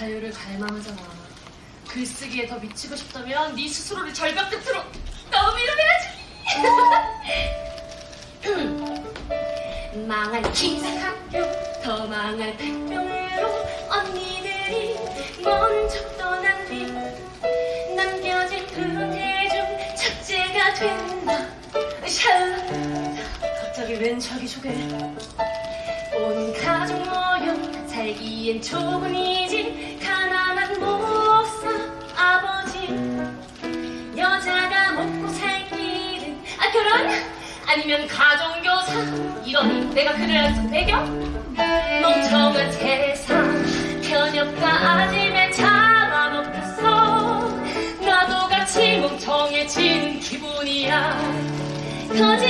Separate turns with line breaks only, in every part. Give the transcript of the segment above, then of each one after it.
자유를 갈망하잖아. 글쓰기에 더 미치고 싶다면 네 스스로를 절벽 끝으로 너무 밀어내야지. 망할 기숙학교 더 망할 백병으로 언니들이 먼저 떠난 뒤 남겨진 푸른 대중 첫째가 된다. 샬라 갑자기 웬 자기 소개 온 가족 모여 살기엔 가난한 목사 아버지. 여자가 먹고 살 길은 아 결혼? 아니면 가정교사. 이러니 내가 그를 안쓴 배경 멍청한 세상 편협과 아짐에 잡아먹혔어 나도 같이 멍청해진 기분이야. 거지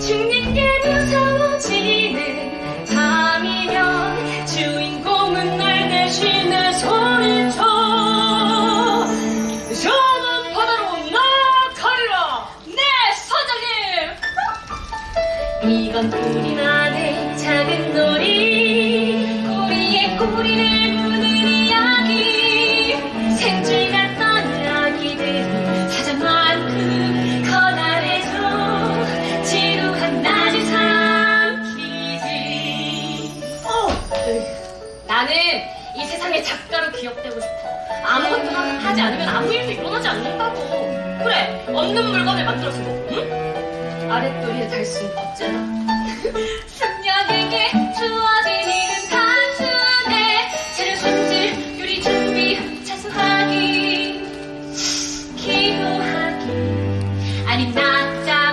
게 무서워지는 밤이면 주인공은 날 대신해 소리쳐. 저는 바다로 나가리라. 네 선장님! 이건 우리 만의 작은 놀이. 꼬리에 꼬리를 나는 이 세상의 작가로 기억되고 싶어. 아무것도 하- 하지 않으면 아무 일도 일어나지 않는다고. 그래 없는 물건을 만들어서 뭐 응? 아랫도리에 달 수는 없잖아? 숙녀에게 주어진 일은 단순해 재료 손질 요리 준비 차수하기. 기도하기. 아니 낮잠자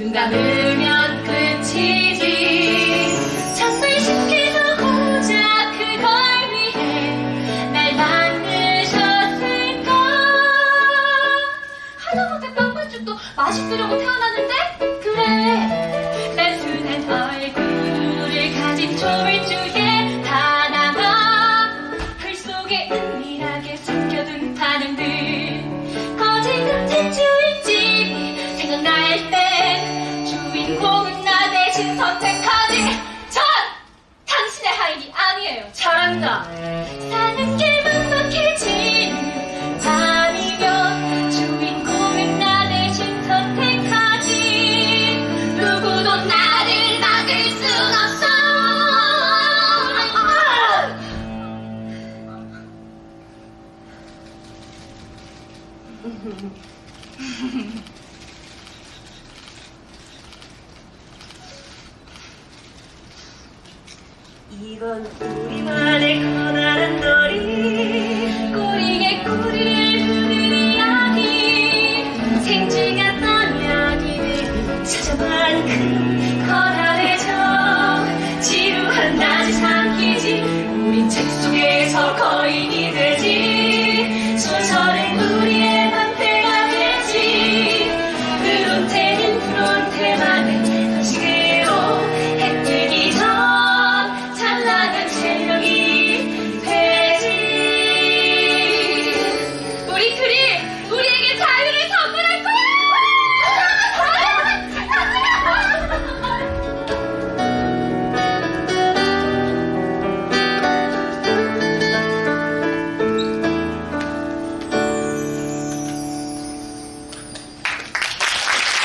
눈 감으면 끝이지. 정말 쉽게도 고작 그걸 위해 날 만드셨을까 하다 못해 빵반죽도 맛있으려고 태어났는데? 그래 주인공은 나 대신 선택하지 전 당신의 하인이 아니에요. 잘한다. 사는 게 막막해지는 밤이면 주인공은 나 대신 선택하지. 누구도 나를 막을 순 없어 이건 우리만의 커다란